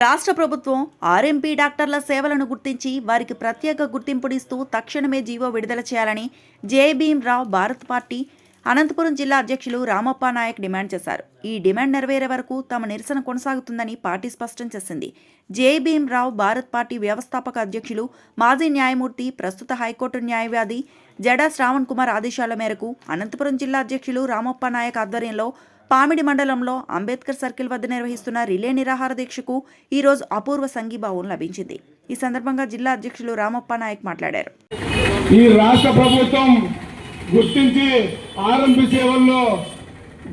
రాష్ట్ర ప్రభుత్వం ఆర్ఎంపీ డాక్టర్ల సేవలను గుర్తించి వారికి ప్రత్యేక గుర్తింపునిస్తూ తక్షణమే జీవో విడుదల చేయాలని జే భీమ్రావ్ భారత్ పార్టీ అనంతపురం జిల్లా అధ్యక్షులు రామప్ప నాయక్ డిమాండ్ చేశారు. ఈ డిమాండ్ నెరవేరే వరకు తమ నిరసన కొనసాగుతుందని పార్టీ స్పష్టం చేసింది. జే భీమ్రావ్ భారత్ పార్టీ వ్యవస్థాపక అధ్యక్షులు మాజీ న్యాయమూర్తి ప్రస్తుత హైకోర్టు న్యాయవాది జడా శ్రావణ్ కుమార్ ఆదేశాల మేరకు అనంతపురం జిల్లా అధ్యక్షులు రామప్ప నాయక్ ఆధ్వర్యంలో పామిడి మండలంలో అంబేద్కర్ సర్కిల్ వద్ద నిర్వహిస్తున్న రిలే నిరాహార దీక్షకు ఈ రోజు అపూర్వ సంఘీభావం లభించింది. ఈ సందర్భంగా జిల్లా అధ్యక్షులు రామప్ప నాయక్ మాట్లాడారు. ఈ రాష్ట్ర ప్రభుత్వం గుర్తించి ఆర్ఎంపీ సేవల్లో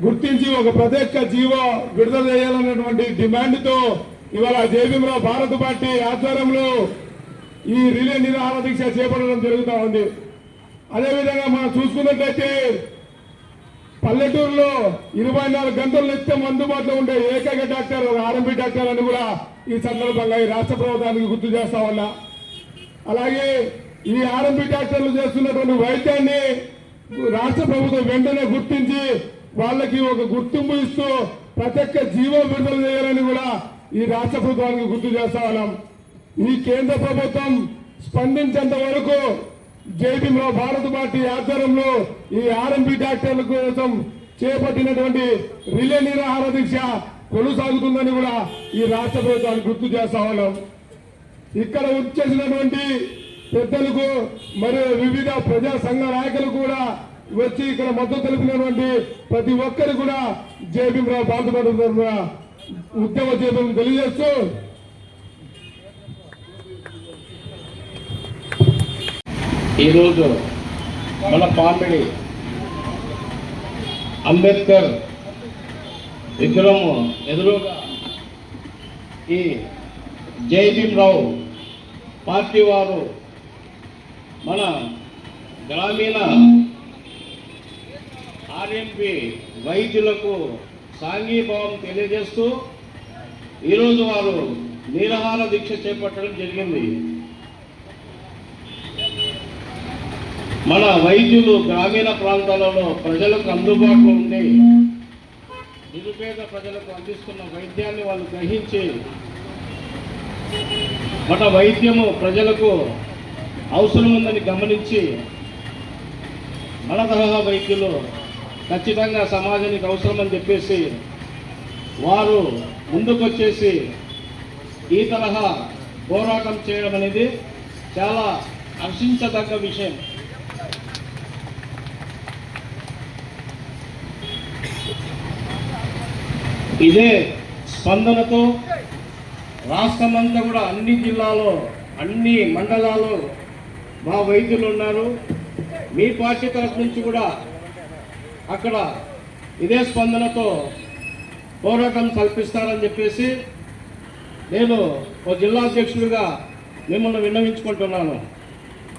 గుర్తించి ఒక ప్రత్యేక జీవో విడుదల చేయాలన్నటువంటి డిమాండ్తో ఇవాళ జేబీరావు భారత పార్టీ ఆధ్వర్యంలో ఈ రిలే నిరాహార దీక్ష చేపట్టడం జరుగుతూ ఉంది. అదేవిధంగా మనం చూసుకున్నట్లయితే పల్లెటూరులో ఇరవై నాలుగు గంటలు నిత్యం అందుబాటులో ఉండే ఏకైక డాక్టర్ ఆర్ఎంపీ డాక్టర్ అని కూడా ఈ సందర్భంగా ఈ రాష్ట్ర ప్రభుత్వానికి గుర్తు చేస్తా ఉన్నా. అలాగే ఈ ఆర్ఎంపీ డాక్టర్లు చేస్తున్నటువంటి వైద్యాన్ని రాష్ట్ర ప్రభుత్వం వెంటనే గుర్తించి వాళ్ళకి ఒక గుర్తింపు ఇస్తూ ప్రత్యేక జీవో విడుదల చేయాలని కూడా ఈ రాష్ట్ర ప్రభుత్వానికి గుర్తు చేస్తా ఉన్నాం. ఈ కేంద్ర ప్రభుత్వం స్పందించేంత వరకు జేబీరావు భారత పార్టీ ఆధ్వర్యంలో ఈ ఆర్ఎంపీ డాక్టర్ల కోసం చేపట్టినటువంటి రిలే నిరాహార దీక్ష కొనసాగుతుందని కూడా ఈ రాష్ట్ర ప్రభుత్వాన్ని గుర్తు చేస్తా ఉన్నాం. ఇక్కడ వచ్చేసినటువంటి పెద్దలకు మరియు వివిధ ప్రజా సంఘ నాయకులు కూడా వచ్చి ఇక్కడ మద్దతు తెలిపినటువంటి ప్రతి ఒక్కరు కూడా జేబీరావు బాధపడుతున్న ఉద్యమ జీవితం తెలియజేస్తూ ఈరోజు మన పామిడి అంబేద్కర్ విగ్రహము ఎదురుగా ఈ జై రావు పార్టీ వారు మన గ్రామీణ ఆర్ఎంపి వైద్యులకు సాంఘీభావం తెలియజేస్తూ ఈరోజు వారు నిరాహార దీక్ష చేపట్టడం జరిగింది. మన వైద్యులు గ్రామీణ ప్రాంతాలలో ప్రజలకు అందుబాటులో ఉండి నిరుపేద ప్రజలకు అందిస్తున్న వైద్యాన్ని వాళ్ళు గ్రహించి మన వైద్యము ప్రజలకు అవసరం ఉందని గమనించి మన తరహా వైద్యులు ఖచ్చితంగా సమాజానికి అవసరమని చెప్పేసి వారు ముందుకొచ్చేసి ఈ తరహా పోరాటం చేయడం అనేది చాలా హర్షించదగ్గ విషయం. ఇదే స్పందనతో రాష్ట్రమంతా కూడా అన్ని జిల్లాలో అన్ని మండలాల్లో మా వైద్యులు ఉన్నారు. మీ పార్టీ తరఫు నుంచి కూడా అక్కడ ఇదే స్పందనతో పోరాటం కల్పిస్తారని చెప్పేసి నేను ఒక జిల్లా అధ్యక్షుడిగా మిమ్మల్ని విన్నవించుకుంటున్నాను.